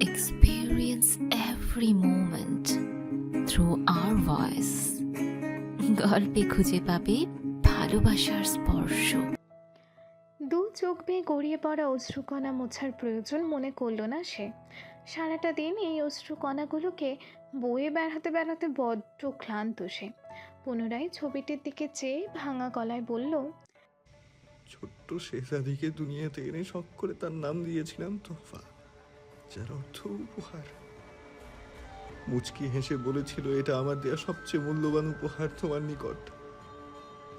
experience every moment through our voice. গল্পে খুঁজে পাবে ভালোবাসার স্পর্শ। দু চোখ বেয়ে গড়িয়ে পড়া অশ্রুকণা মোছার প্রয়োজন মনে করল না সে। সারাটা দিন এই অশ্রুকণাগুলোকে বয়ে বেড়াতে বেড়াতে বড্ড ক্লান্ত সে। পুনরায় ছবিটির দিকে চেয়ে ভাঙা গলায় বলল ছোট্ট শেষাদিকে দুনিয়াতে এনে শখ করে তার নাম দিয়েছিলাম তোফা। যার অর্থ উপহার মুচকি হেসে বলেছিল, এটা আমার দেয়া সবচেয়ে মূল্যবান উপহার তোমার নিকট।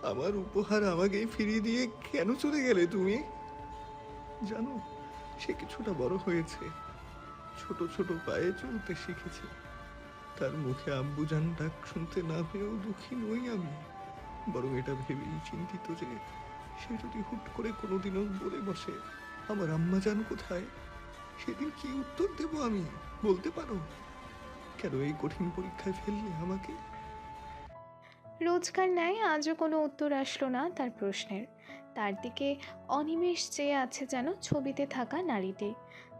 আমার উপহার আমাকেই ফিরিয়ে দিয়ে কেন চলে গেলে তুমি? জানো, সে কিছুটা বড় হয়েছে। ছোট ছোট পায়ে চলতে শিখেছে। তার মুখে আব্বুজান ডাক শুনতে না পেয়েও দুঃখী নই আমি। বরং এটা ভেবেই চিন্তিত যে, সে যদি হুট করে কোনোদিনও বলে বসে, আমার আম্মা যান কোথায়? সেদিন কি উত্তর দেব আমি? বলতে পারো? কেন এই কঠিন পরীক্ষায় ফেললে আমাকে? রোজকার ন্যায় আজও কোনো উত্তর আসলো না তার প্রশ্নের। তার দিকে অনিমেষ চেয়ে আছে যেন ছবিতে থাকা নারীটি।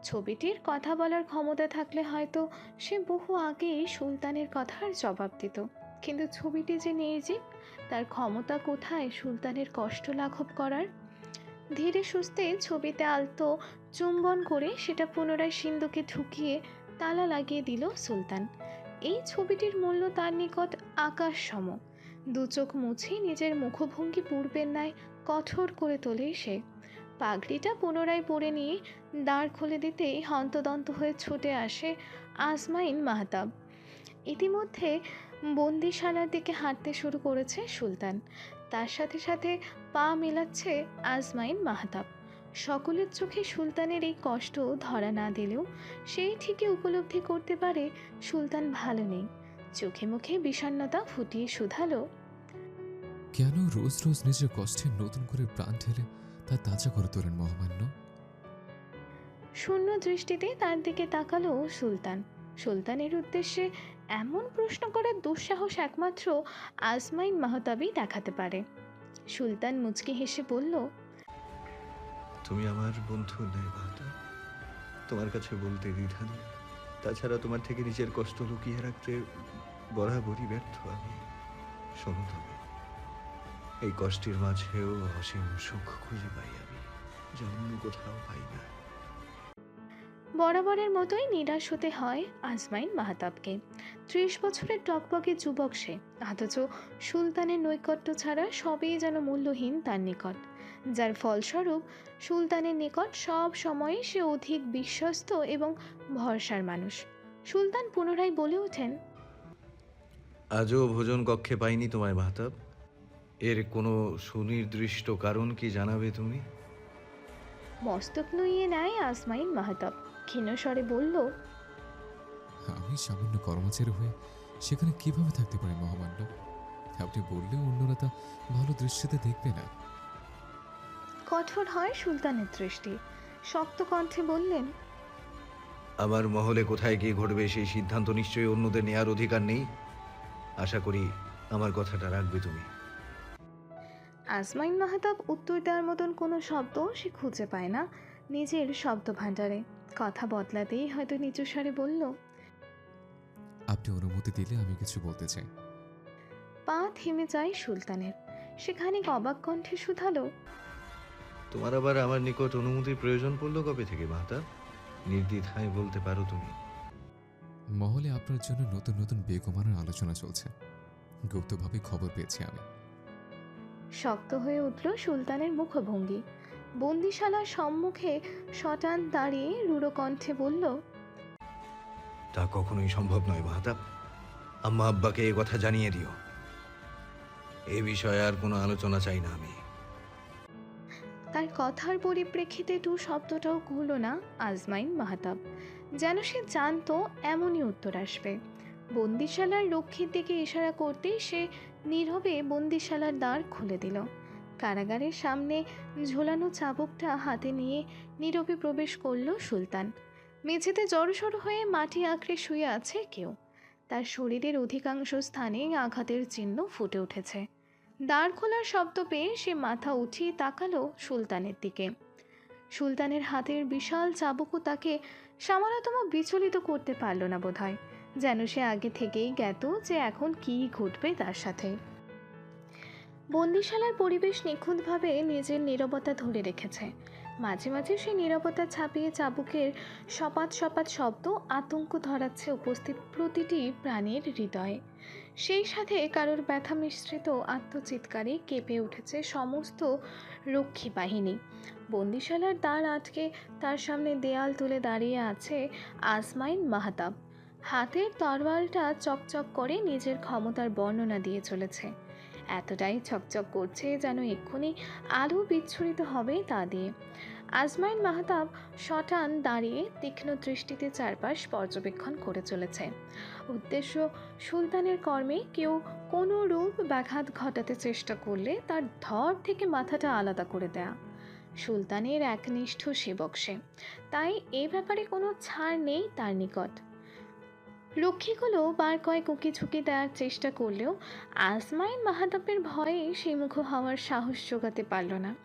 ছবিটির কথা বলার ক্ষমতা থাকলে হয়তো সে বহু আগেই সুলতানের কথার জবাব দিত। কিন্তু ছবিটি যে নির্জীব, তার ক্ষমতা কোথায় সুলতানের কষ্ট লাঘব করার? ধীরে সুস্থে ছবিতে আলতো চুম্বন করে সেটা পুনরায় সিন্ধুকে ঢুকিয়ে তালা লাগিয়ে দিল সুলতান। এই ছবিটির মূল্য তার নিকট আকাশ সম দু চোখ মুছে নিজের মুখভঙ্গি পূর্বের ন্যায় কঠোর করে তোলে সে। পাগড়িটা পুনরায় পরে নিয়ে দাঁড় খুলে দিতেই হন্তদন্ত হয়ে ছুটে আসে আজমাইন মাহতাব। ইতিমধ্যে বন্দিশালার দিকে হাঁটতে শুরু করেছে সুলতান। তার সাথে সাথে পা মেলাচ্ছে আজমাইন মাহতাব। সকলের চোখে সুলতানের এই কষ্ট ধরা না দিলেও সেই ঠিকই উপলব্ধি করতে পারে সুলতান ভালো নেই। চোখে মুখে বিষণ্ণতা ফুটিয়ে শুধালো। কেন রোজ রোজ নিজের কষ্টে নতুন করে প্রাণ ঢেলে তা তাজা করে তোলেন মহামান্য? শূন্য দৃষ্টিতে তার দিকে তাকালো সুলতান। সুলতানের উদ্দেশ্যে এমন প্রশ্ন করার দুঃসাহস একমাত্র আজমাইন মাহতাবই দেখাতে পারে। সুলতান মুচকি হেসে বলল, তুমি আমার বন্ধু নেই বাহাদুর তোমার কাছে বলতে দ্বিধা নেই। তাছাড়া তোমার থেকে নিজের কষ্ট লুকিয়ে রাখতে বরাবরই ব্যর্থ আমি। শোনো তবে, এই কষ্টের মাঝেও অসীম সুখ খুঁজে পাই আমি। অন্য কোথাও পাই না। বরাবরের মতোই নিরাশ হতে হয় আজমাইন মাহতাবকে। ত্রিশ বছরের টকবকে যুবক সে অথচ সুলতানের নৈকট্য ছাড়া সবই যেন মূল্যহীন তার নিকট। যার ফলস্বরূপ সুলতানের নিকট সব সময় সে অধিক বিশ্বস্ত এবং ভরসার মানুষ। সুলতান পুনরায় বলে ওঠেন আজও ভোজন কক্ষে পাইনি তোমায় মাহতাব। এর কোনো সুনির্দিষ্ট কারণ কি জানাবে তুমি? মস্তক নুইয়ে নেয় আসমাইন মাহতাব। ক্ষীণস্বরে বলল আমি সামান্য কর্মচারী হয়ে সেখানে কীভাবে থাকতে পারি মহামান্য? আপনি বললেও অন্যরা তা ভালো দৃষ্টিতে দেখবে না। কঠোর হয় সুলতানের দৃষ্টি। শক্ত কণ্ঠে বললেন আমার মহলে কোথায় গিয়ে ঘটবে সেই সিদ্ধান্ত নিশ্চয়ই অন্যদের নেয়ার অধিকার নেই। আশা করি আমার কথাটা রাখবে তুমি। আসমাইন মাহতাব উত্তর দেওয়ার মতন কোনো শব্দ সে খুঁজে পায় না। নিজের শব্দ ভাণ্ডারে কথা বদলাতেই হয়তো নিচু স্বরে বলল আপনি অনুমতি দিলে আমি কিছু বলতে চাই। পা থেমে যায় সুলতানের। সেখানে অবাক কণ্ঠে শুধালো তোমার আবার আমার নিকট অনুমতির প্রয়োজন পড়ল কবে থেকে মাতা নির্দ্বিধায় বলতে পারো তুমি। মহলে আপনার জন্য নতুন নতুন বেগমানের আলোচনা চলছে। গুপ্তভাবে খবর পেয়েছি আমি। শক্ত হয়ে উঠল সুলতানের মুখভঙ্গি। বন্দিশালার সম্মুখে শটান দাঁড়িয়ে রুড়ো কণ্ঠে বলল তা কখনোই সম্ভব নয় মাহাতাব। আম্মা আব্বাকে এ কথা জানিয়ে দিও। এ বিষয়ে আর কোনো আলোচনা চাই না আমি। তার কথার পরিপ্রেক্ষিতে টু শব্দটাও ঘুরল না আজমাইন মাহাতাব। যেন সে জানতো এমনই উত্তর আসবে। বন্দিশালার লক্ষ্মীর দিকে ইশারা করতেই সে নীরবে বন্দিশালার দ্বার খুলে দিল। কারাগারের সামনে ঝোলানো চাবুকটা হাতে নিয়ে নীরবে প্রবেশ করল সুলতান। মেঝেতে জড়সড় হয়ে মাটি আঁকড়ে শুয়ে আছে কেউ। তার শরীরের অধিকাংশ স্থানে আঘাতের চিহ্ন ফুটে উঠেছে। দ্বার খোলার শব্দ পেয়ে সে মাথা উঠিয়ে তাকালো সুলতানের দিকে। সুলতানের হাতের বিশাল চাবুকও তাকে সামান্যতম বিচলিত করতে পারল না বোধহয়। যেন সে আগে থেকেই জ্ঞাত যে এখন কী ঘটবে তার সাথে। বন্দিশালার পরিবেশ নিখুঁতভাবে নিজের নীরবতা ধরে রেখেছে। মাঝে মাঝে সেই নীরবতা ছাপিয়ে চাবুকের সপাত সপাত শব্দ আতঙ্ক ধরাচ্ছে উপস্থিত প্রতিটি প্রাণীর হৃদয়ে। সেই সাথে কারোর ব্যথা মিশ্রিত আত্মচিৎকারে কেঁপে উঠেছে সমস্ত রক্ষী বাহিনী। বন্দিশালার দ্বার আটকে তার সামনে দেয়াল তুলে দাঁড়িয়ে আছে আসমাইন মাহাতাব। হাতের তরোয়ালটা চকচক করে নিজের ক্ষমতার বর্ণনা দিয়ে চলেছে। এতটাই চকচক করছে যেন এক্ষুনি আলো বিচ্ছুরিত হবে তা দিয়ে। আজমাইন মাহতাব শটান দাঁড়িয়ে তীক্ষ্ণ দৃষ্টিতে চারপাশ পর্যবেক্ষণ করে চলেছে। উদ্দেশ্য, সুলতানের কর্মে কেউ কোনো রূপ ব্যাঘাত ঘটাতে চেষ্টা করলে তার ধর থেকে মাথাটা আলাদা করে দেয়া। সুলতানের একনিষ্ঠ সেবক সে। তাই এ ব্যাপারে কোনো ছাড় নেই তার নিকট। রক্ষীগুলো বার কয়েক উকি ঝুঁকি দেওয়ার চেষ্টা করলেও আসমাইন মাহাতাবের ভয়ে সেমুখ হওয়ার সাহস জোগাতে পারল না।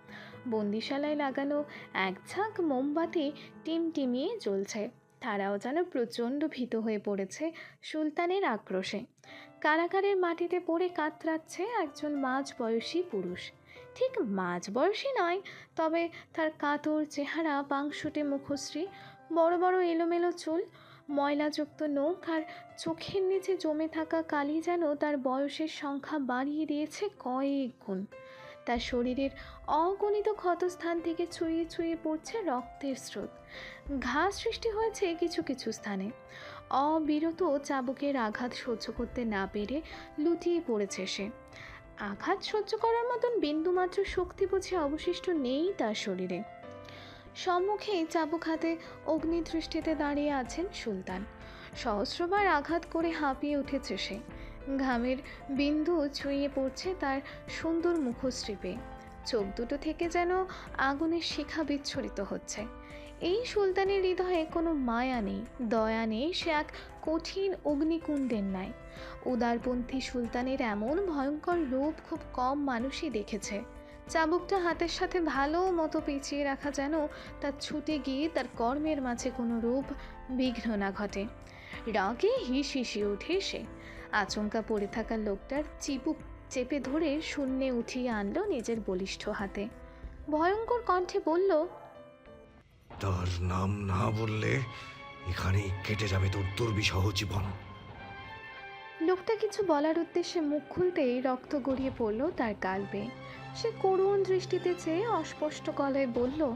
বন্দিশালায় লাগানো এক ঝাঁক মোমবাতি টিমটিমিয়ে জ্বলছে। তারাও যেন প্রচণ্ড ভীত হয়ে পড়েছে সুলতানের আক্রোশে। কারাগারের মাটিতে পড়ে কাতরাচ্ছে একজন মাঝ বয়সী পুরুষ। ঠিক মাঝ বয়সী নয়, তবে তার কাতর চেহারা পাংশুটে মুখশ্রী, বড় বড় এলোমেলো চুল ময়লাযুক্ত নখ আর চোখের নিচে জমে থাকা কালি যেন তার বয়সের সংখ্যা বাড়িয়ে দিয়েছে কয়েক গুণ। তার শরীরের অগণিত ক্ষতস্থান থেকে ছুঁয়ে ছুঁয়ে পড়ছে রক্তের স্রোত। ঘাস সৃষ্টি হয়েছে কিছু কিছু স্থানে। অবিরত চাবুকের আঘাত সহ্য করতে না পেরে লুটিয়ে পড়েছে সে। আঘাত সহ্য করার মতন বিন্দুমাত্র শক্তি বুঝে অবশিষ্ট নেই তার শরীরে। সম্মুখে চাবুক হাতে অগ্নিদৃষ্টিতে দাঁড়িয়ে আছেন সুলতান। সহস্রবার আঘাত করে হাঁপিয়ে উঠেছে সে। ঘামের বিন্দু ছুঁয়ে পড়ছে তার সুন্দর মুখশ্রীপে। চোখ দুটো থেকে যেন আগুনের শিখা বিচ্ছরিত হচ্ছে। এই সুলতানের হৃদয়ে কোনো মায়া নেই, দয়া নেই, সে এক কঠিন অগ্নিকুণ্ডের ন্যায়। উদারপন্থী সুলতানের এমন ভয়ঙ্কর রূপ খুব কম মানুষই দেখেছে। চাবুকটা হাতের সাথে ভালো মতো পেঁচিয়ে রাখা যেন তার ছুটে গিয়ে তার কর্মের মাঝে কোনো রূপ বিঘ্ন না ঘটে। রাগে হিস হিসিয়ে ওঠে সে। আচমকা পড়ে থাকা লোকটার চিবুক চেপে ধরে শূন্যে উঠিয়ে আনলো নিজের বলিষ্ঠ হাতে। ভয়ঙ্কর কণ্ঠে বলল, তার নাম না বললে এখানেই কেটে যাবে তোর দুর্বিষহ জীবন। লোকটা কিছু বলার উদ্দেশ্যে মুখ খুলতেই রক্ত গড়িয়ে পড়ল তার গাল বেয়ে সে করুণ দৃষ্টিতে চেয়ে অস্পষ্ট গলায় বলল,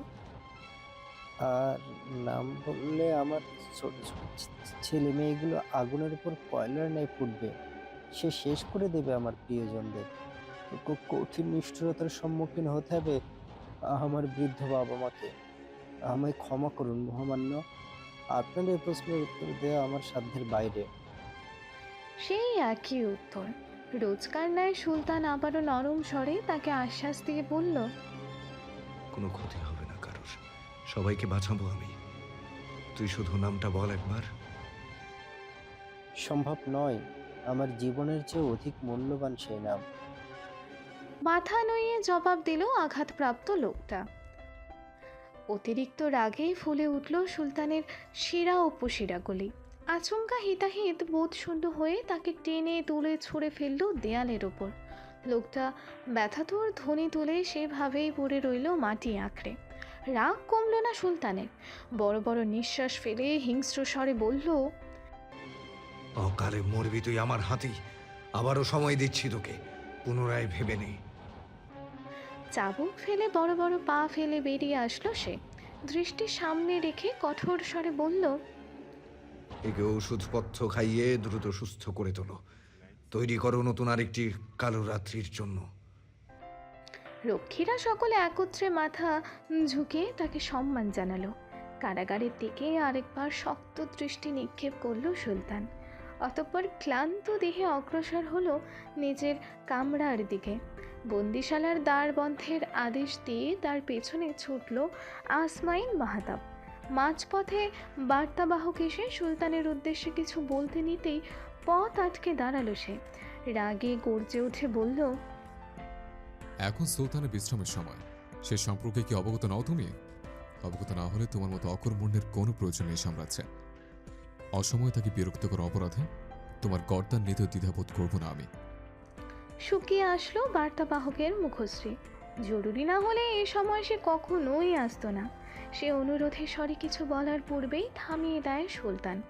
আর নাম বললে আমার ছোট ছোট ছেলে মেয়েগুলো আগুনের উপর কয়লার ন্যায় ফুটবে। সে শেষ করে দেবে আমার প্রিয়জনদের। ক- কঠিন নিষ্ঠুরতার সম্মুখীন হতে হবে আমার বৃদ্ধ বাবা মাকে। আমায় ক্ষমা করুন মহামান্য। আপনার এই প্রশ্নের উত্তর দেওয়া আমার সাধ্যের বাইরে। সেই একই উত্তর। রোজকার ন্যায় সুলতান আবারও নরম স্বরে তাকে আশ্বাস দিয়ে বলল কোনো ক্ষতি হবে না কারোর। সবাইকে বাঁচাবো আমি। তুই শুধু নামটা বল একবার। সম্ভব নয় আমার জীবনের চেয়ে অধিক মূল্যবান সেই নাম। মাথা নইয়ে জবাব দিল আঘাতপ্রাপ্ত লোকটা। অতিরিক্ত রাগে ফুলে উঠল সুলতানের শিরা উপশিরাগুলি। আচমকা হিতাহিত বোধশূন্য হয়ে তাকে টেনে তুলে ছুঁড়ে ফেলল দেয়ালের ওপর। লোকটা ব্যথাতুর ধ্বনি তুলে সেভাবেই পড়ে রইল মাটি আঁকড়ে। রাগ কমল না সুলতানের। বড় বড় নিঃশ্বাস ফেলে হিংস্র স্বরে বলল অকালে মরবি তুই আমার হাতি। আবারও সময় দিচ্ছি তোকে। পুনরায় ভেবে নেই চাবুক ফেলে বড় বড় পা ফেলে বেরিয়ে আসলো সে। দৃষ্টি সামনে রেখে কঠোর স্বরে বলল একে ওষুধপথ্য খাইয়ে দ্রুত সুস্থ করে তোলো। তৈরি করো নতুন আরেকটি কালো রাত্রির জন্য। রক্ষীরা সকলে একত্রে মাথা ঝুঁকে তাকে সম্মান জানালো। কারাগারের দিকে আরেকবার শক্ত দৃষ্টি নিক্ষেপ করল সুলতান। অতঃপর ক্লান্ত দেহে অগ্রসর হলো নিজের কামরার দিকে। বন্দিশালার দ্বার বন্ধের আদেশ দিয়ে তার পেছনে ছুটল আসমাইন মাহাতাব। মাঝপথে বার্তাবাহক এসে সুলতানের উদ্দেশ্যে কিছু বলতে নিতেই পথ আটকে দাঁড়াল সে। রাগে গর্জে উঠে বলল এখন সুলতানের বিশ্রামের সময়। সে সম্পর্কে কি অবগত নও তুমি? অবগত না হলে তোমার মতো অকর্মণ্যের কোনো প্রয়োজন নেই সাম্রাজ্যে। অসময়ে তাকে বিরক্ত করা অপরাধে তোমার গর্দান নিতে দ্বিধাবোধ করব না আমি। শুকিয়ে আসলো বার্তাবাহকের মুখশ্রী। জরুরি না হলে এ সময় সে কখনোই আসতো না। সে অনুরোধে স্বরে কিছু বলার পূর্বেই থামিয়ে দেয় সুলতান।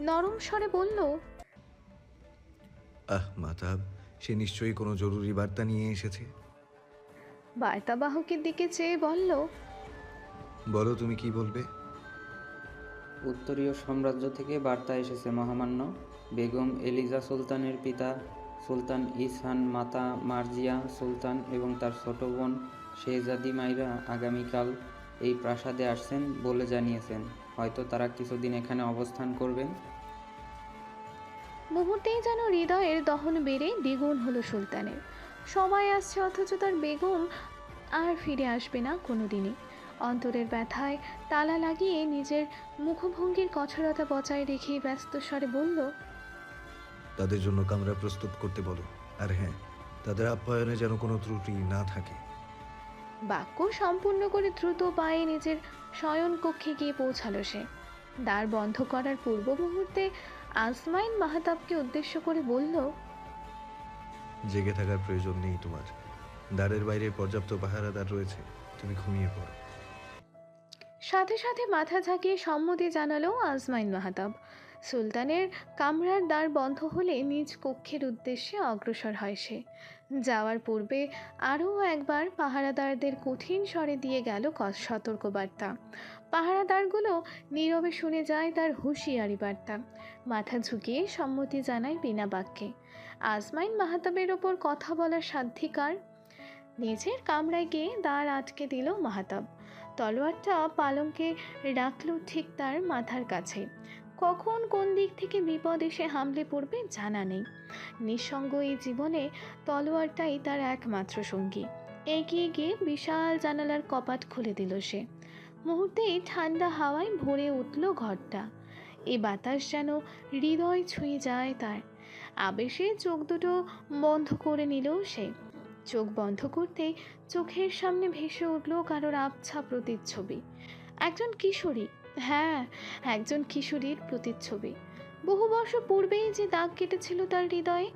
নরম স্বরে বলল আহ মাতাব সে নিশ্চয়ই কোনো জরুরি বার্তা নিয়ে এসেছে? বার্তাবাহকের দিকে চেয়ে বলল বলো তুমি কি বলবে? উত্তরীয় সাম্রাজ্য থেকে বার্তা এসেছে মহামান্য। বেগম এলিজা সুলতানের পিতা সুলতান ইসহান মাতা মার্জিয়া সুলতান এবং তার ছোট বোন শেহজাদি মাইরা আগামীকাল এই প্রাসাদে আসছেন বলে জানিয়েছেন। হয়তো তারা কিছুদিন এখানে অবস্থান করবেন। মুহূর্তেই যেন হৃদয়ের দহন বেড়ে দ্বিগুণ হলো সুলতানের। সবাই আসছে অথচ তার বেগম আর ফিরে আসবে না কোনোদিনই। অন্তরের ব্যথায় তালা লাগিয়ে নিজের মুখভঙ্গির কঠোরতা বজায় রেখে ব্যস্ত স্বরে বলল তাদের জন্য কামরা প্রস্তুত করতে বলো। আর হ্যাঁ তাদের আপ্যায়নে যেন কোনো ত্রুটি না থাকে। বাক্য সম্পূর্ণ করে দ্রুত পায়ে নিজের শয়ন কক্ষে গিয়ে পৌঁছালো সে। দ্বার বন্ধ করার পূর্ব মুহূর্তে আসমাইন মাহাতাবকে উদ্দেশ্য করে বলল জেগে থাকার প্রয়োজন নেই তোমার। দ্বারের বাইরে পর্যাপ্ত পাহারাদার রয়েছে তুমি ঘুমিয়ে পড়ো। সাথে সাথে মাথা ঝাঁকিয়ে সম্মতি জানালো আজমাইন মাহাতাব। সুলতানের কামরার দ্বার বন্ধ হলে নিজ কক্ষের উদ্দেশ্যে অগ্রসর হয় সে। যাওয়ার পূর্বে আরও একবার পাহারাদারদের কঠিন স্বরে দিয়ে গেল সতর্কবার্তা। পাহারাদারগুলো নীরবে শুনে যায় তার হুঁশিয়ারি বার্তা। মাথা ঝুঁকিয়ে সম্মতি জানায় বিনা বাক্যে। আজমাইন মাহাতাবের ওপর কথা বলার সাধ্ধিকার নিজের কামরায় গিয়ে দ্বার আটকে দিল মাহাতাব। তলোয়ারটা পালঙ্কে রাখল ঠিক তার মাথার কাছে। কখন কোন দিক থেকে বিপদ এসে হামলে পড়বে জানা নেই। নিঃসঙ্গ এই জীবনে তলোয়ারটাই তার একমাত্র সঙ্গী। এগিয়ে গিয়ে বিশাল জানালার কপাট খুলে দিল সে। মুহূর্তেই ঠান্ডা হাওয়ায় ভরে উঠল ঘরটা। এ বাতাস যেন হৃদয় ছুঁয়ে যায় তার। আবেশে চোখ দুটো বন্ধ করে নিল সে। চোখ বন্ধ করতেই চোখের সামনে ভেসে উঠল কারোর আবছা প্রতিচ্ছবি। একজন কিশোরী হ্যাঁ একজন কিশোরীর প্রতিচ্ছবি। বহু বর্ষ পূর্বেই যে দাগ কেটেছিল তার হৃদয়ে,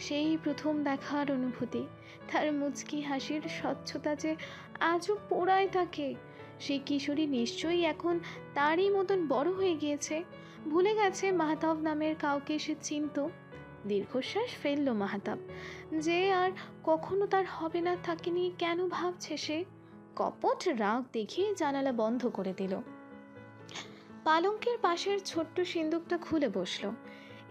সেই প্রথম দেখার অনুভূতি। তার মুচকি হাসির স্বচ্ছতা যে আজও পোড়ায় তাকে, সেই কিশোরী নিশ্চয়ই এখন তারই মতন বড় হয়ে গিয়েছে। ভুলে গেছে মাহতাব নামের কাউকে সে চিনত। দীর্ঘশ্বাস ফেলল মাহতাব। যে আর কখনো তার হবে না তাকে নিয়ে কেন ভাবছে সে? কপট রাগ দেখিয়ে জানালা বন্ধ করে দিল। পালঙ্কের পাশের ছোট্ট সিন্দুকটা খুলে বসল।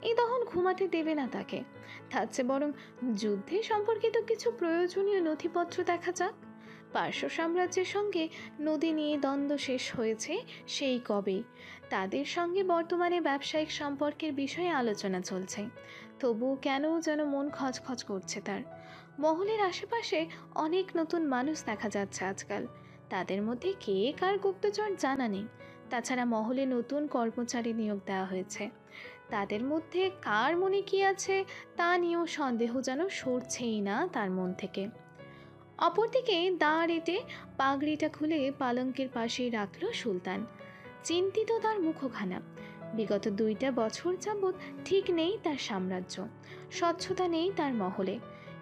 এই তখন ঘুমাতে দেবে না তাকে। তার চেয়ে বরং যুদ্ধে সম্পর্কিত কিছু প্রয়োজনীয় নথিপত্র দেখা যাক। পার্শ্ব সাম্রাজ্যের সঙ্গে নদী নিয়ে দ্বন্দ্ব শেষ হয়েছে সেই কবেই। তাদের সঙ্গে বর্তমানে ব্যবসায়িক সম্পর্কের বিষয়ে আলোচনা চলছে। তবুও কেন যেন মন খচখচ করছে তার। মহলের আশেপাশে অনেক নতুন মানুষ দেখা যাচ্ছে আজকাল। তাদের মধ্যে কে কার গুপ্তচর জানা নেই। তাছাড়া মহলে নতুন কর্মচারী নিয়োগ দেওয়া হয়েছে। তাদের মধ্যে কার মনে কি আছে তা নিয়েও সন্দেহ যেন সরছেই না তার মন থেকে। অপরদিকে দাঁড় এটে পাগড়িটা খুলে পালঙ্কের পাশেই রাখল সুলতান। চিন্তিত তার মুখখানা। বিগত দুইটা বছর যাবৎ ঠিক নেই তার সাম্রাজ্য, স্বচ্ছতা নেই তার মহলে।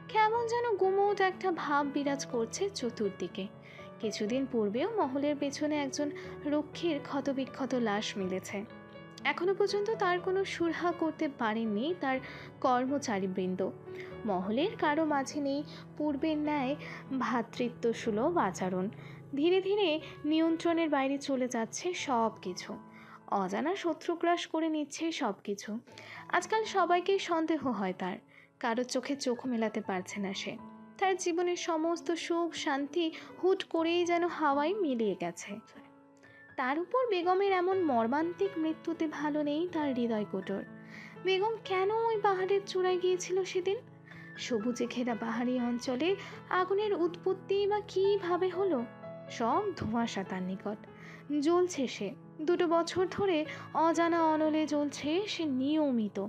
কেমন যেন গুমোট একটা ভাব বিরাজ করছে চতুর্দিকে। কিছুদিন পূর্বেও মহলের পেছনে একজন রক্ষীর ক্ষতবিক্ষত লাশ মিলেছে। এখনও পর্যন্ত তার কোনো সুরহা করতে পারেননি তার কর্মচারীবৃন্দ। মহলের কারও মাঝে নেই পূর্বের ন্যায় ভ্রাতৃত্ব সুলভ আচরণ। ধীরে ধীরে নিয়ন্ত্রণের বাইরে চলে যাচ্ছে সব কিছু অজানা শত্রুগ্রাস করে নিচ্ছে সব কিছু আজকাল সবাইকেই সন্দেহ হয় তার। কারোর চোখে চোখ মেলাতে পারছে না সে। তার জীবনের সমস্ত সুখ, শান্তি হুট করেই যেন হাওয়ায় মিলিয়ে গেছে। তার উপর বেগমের এমন মর্মান্তিক মৃত্যুতে ভালো নেই তার হৃদয় কোটর বেগম কেন ওই পাহাড়ের চূড়ায় গিয়েছিল সেদিন? সবুজে ঘেরা পাহাড়ি অঞ্চলে আগুনের উৎপত্তি বা কীভাবে হলো? সব ধোঁয়াশা তার নিকট। জ্বলছে সে। দুটো বছর ধরে অজানা অনলে জ্বলছে সে নিয়মিত।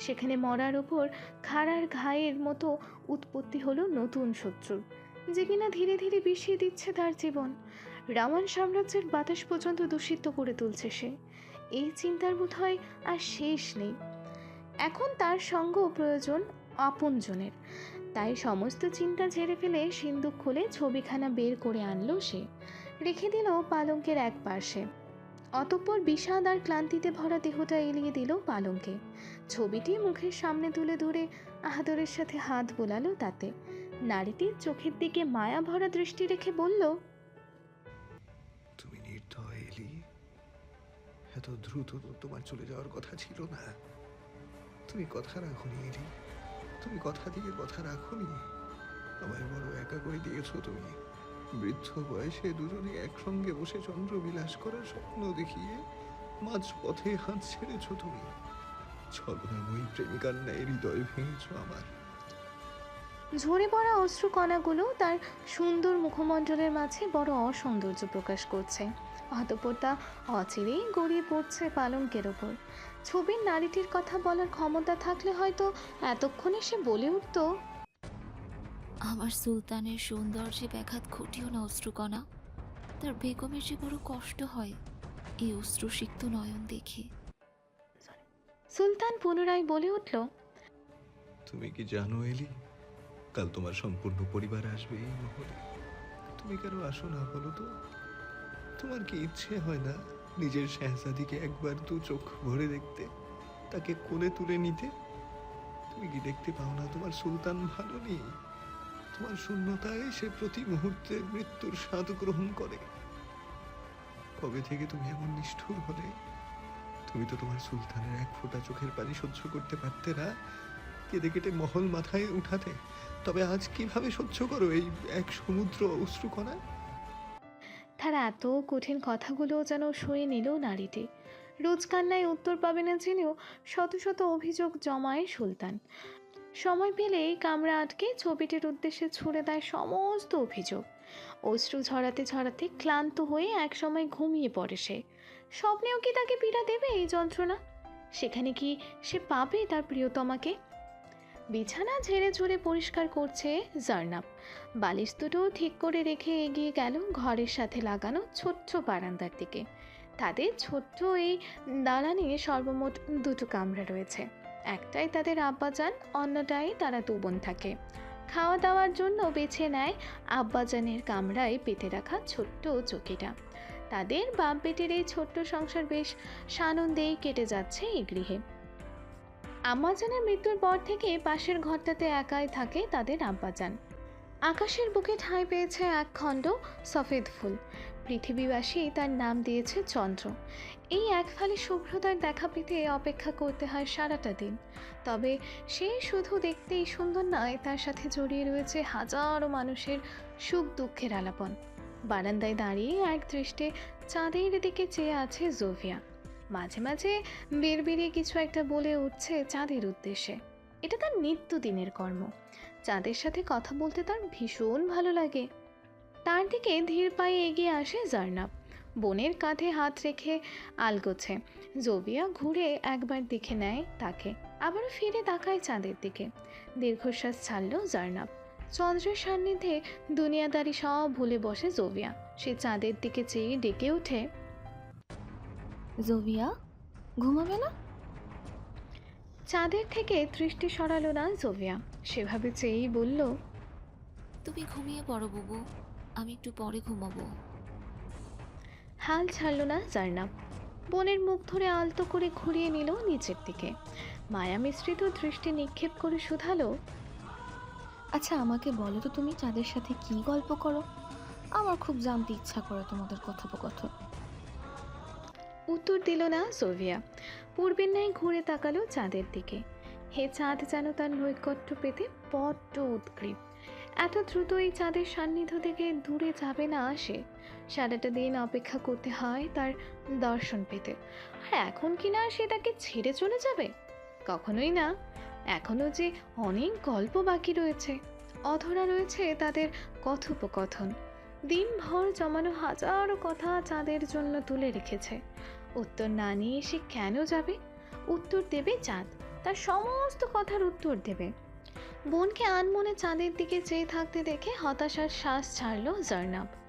সেখানে মরার ওপর খাড়ার ঘায়ের মতো উৎপত্তি হলো নতুন শত্রুর যে কিনা ধীরে ধীরে বিষিয়ে দিচ্ছে তার জীবন। রামান সাম্রাজ্যের বাতাস পর্যন্ত দূষিত করে তুলছে সে। এই চিন্তার বোধ হয় আর শেষ নেই। এখন তার সঙ্গ প্রয়োজন আপনজনের। তাই সমস্ত চিন্তা ঝেড়ে ফেলে সিন্দুক খুলে ছবিখানা বের করে আনলো সে। রেখে দিল পালঙ্কের এক পাশে অতঃপর বিষাদ আর ক্লান্তিতে ভরা দেহটা এলিয়ে দিল পালঙ্কে। ছবিটি মুখের সামনে তুলে ধরে আহাদরের সাথে হাত বোলালো তাতে। নারীটির চোখের দিকে মায়া ভরা দৃষ্টি রেখে বলল, তুমি নির্দয়, এলি। এত দ্রুত তোমার চলে যাওয়ার কথা ছিল না। তুমি কথা রাখনি, এলি। তুমি কথা দিয়ে কথা রাখনি। আমায় বড় একা করে দিয়েছ তুমি। বৃদ্ধ বয়সে দুজনে একসঙ্গে বসে চন্দ্র বিলাস করার স্বপ্ন দেখিয়ে মাঝ পথে হাত ছেড়েছো তুমি। ছলনাময়ী প্রেমিকার ন্যায় হৃদয় ভেঙেছো আমার। ঝরে পড়া অশ্রু কণাগুলো তার সুন্দর মুখমণ্ডলের মাঝে বড় অসৌন্দর্য প্রকাশ করছে। অতঃপর তা অচিরেই গড়িয়ে পড়ছে পালঙ্কের ওপর। ছবির নারীটির কথা বলার ক্ষমতা থাকলে হয়তো এতক্ষণে সে বলে উঠত আমার সুলতানের সৌন্দর্যে ব্যাঘাত ঘটিও না অশ্রুকণা। তার বেগমের যে বড় কষ্ট হয় এই অশ্রুসিক্ত নয়ন দেখে। সুলতান পুনরায় বলে উঠল তুমি কি জানো এলি? কাল তোমার সম্পূর্ণ পরিবার আসবে এই মহলে তুমি কেন আসো না বলো তো? তোমার কি ইচ্ছে হয় না নিজের শেহজাদিকে একবার দু চোখ ভরে দেখতে? তাকে কোলে তুলে নিতে? তুমি কি দেখতে পাও না তোমার সুলতান ভালো নেই? তোমার শূন্যতায় সে প্রতি মুহূর্তে মৃত্যুর স্বাদ গ্রহণ করে। কবে থেকে তুমি এমন নিষ্ঠুর হলে? তুমি তো তোমার সুলতানের এক ফোঁটা চোখের পানি সহ্য করতে পারতে না, কেঁদে কেটে মহল মাথায় উঠাতে। তবে আজ কীভাবে সহ্য করো এই এক সমুদ্র অশ্রুকণা তার এত কঠিন কথাগুলো যেন শুয়ে নিল নারীটি। রোজ কান্নায় উত্তর পাবে না জেনেও শত শত অভিযোগ জমায় সুলতান। সময় পেলেই কামরা আটকে ছবিটির উদ্দেশ্যে ছুড়ে দেয় সমস্ত অভিযোগ। অশ্রু ঝরাতে ঝরাতে ক্লান্ত হয়ে একসময় ঘুমিয়ে পড়ে সে। স্বপ্নেও কি তাকে পীড়া দেবে এই যন্ত্রণা? সেখানে কি সে পাবে তার প্রিয়তমাকে? বিছানা ঝেড়ে ঝুড়ে পরিষ্কার করছে জার্নাব। বালিশ দুটো ঠিক করে রেখে এগিয়ে গেল ঘরের সাথে লাগানো ছোট্ট বারান্দার দিকে। তাদের ছোট্ট এই দালানে সর্বমোট দুটো কামরা রয়েছে। একটাই তাদের আব্বাজান, অন্যটাই তারা দু বোন থাকে। খাওয়া দাওয়ার জন্য বেছে নেয় আব্বাজানের কামরায় পেতে রাখা ছোট্ট চকিটা। তাদের বাপ বেটির এই ছোট্ট সংসার বেশ সানন্দেই কেটে যাচ্ছে এই গৃহে। আম্মাজানের মৃত্যুর পর থেকে পাশের ঘরটাতে একাই থাকে তাদের আব্বাজান। আকাশের বুকে ঠাঁই পেয়েছে এক খণ্ড সফেদ ফুল। পৃথিবীবাসী তার নাম দিয়েছে চন্দ্র। এই এক ফালি শুভ্রতার দেখা পেতে অপেক্ষা করতে হয় সারাটা দিন। তবে সে শুধু দেখতেই সুন্দর নয়, তার সাথে জড়িয়ে রয়েছে হাজারো মানুষের সুখ দুঃখের আলাপন। বারান্দায় দাঁড়িয়ে এক দৃষ্টে চাঁদের দিকে চেয়ে আছে জোভিয়া। মাঝে মাঝে বেরবেরিয়ে কিছু একটা বলে উঠছে চাঁদের উদ্দেশ্যে। এটা তার নিত্যদিনের কর্ম। চাঁদের সাথে কথা বলতে তার ভীষণ ভালো লাগে। তার দিকে ধীর পায়ে এগিয়ে আসে জার্নাব। বোনের কাঁধে হাত রেখে আলগোছে। জোবিয়া ঘুরে একবার দেখে নেয় তাকে, আবারও ফিরে তাকায় চাঁদের দিকে। দীর্ঘশ্বাস ছাড়ল জার্নাব। চন্দ্রের সান্নিধ্যে দুনিয়াদারি সব ভুলে বসে জোভিয়া সে চাঁদের দিকে চেয়ে ডেকে ওঠে জোভিয়া ঘুমাবে না? চাঁদের থেকে দৃষ্টি সরালো না জোভিয়া সেভাবে চেয়েই বলল, তুমি ঘুমিয়ে পড়ো, বুবু। আমি একটু পরে ঘুমাবো। হাল ছাড়ল না জার্নাব বোনের মুখ ধরে আলতো করে ঘুরিয়ে নিল নিচের দিকে। মায়া মিশ্রিত দৃষ্টি নিক্ষেপ করে শুধালো আচ্ছা আমাকে বলো তো তুমি চাঁদের সাথে কি গল্প করো? আমার খুব জানতে ইচ্ছা করে তোমাদের কথোপকথন। উত্তর দিল না সোভিয়া। পূর্বের ন্যায় ঘুরে তাকালো চাঁদের দিকে। হে চাঁদ যেন তার নৈকট্য পেতে বড্ড উদ্গ্রীব এত দ্রুত এই চাঁদের সান্নিধ্য থেকে দূরে যাবে না আসে সারাটা দিন অপেক্ষা করতে হয় তার দর্শন পেতে। আর এখন কি না সে তাকে ছেড়ে চলে যাবে? কখনোই না। এখনও যে অনেক গল্প বাকি রয়েছে। অধরা রয়েছে তাদের কথোপকথন। দিনভর জমানো হাজারো কথা চাঁদের জন্য তুলে রেখেছে। উত্তর না নিয়ে সে কেন যাবে? উত্তর দেবে চাঁদ। তার সমস্ত কথার উত্তর দেবে। বোনকে আনমনে চাঁদের দিকে চেয়ে থাকতে দেখে হতাশার শ্বাস ছাড়ল জার্নাব।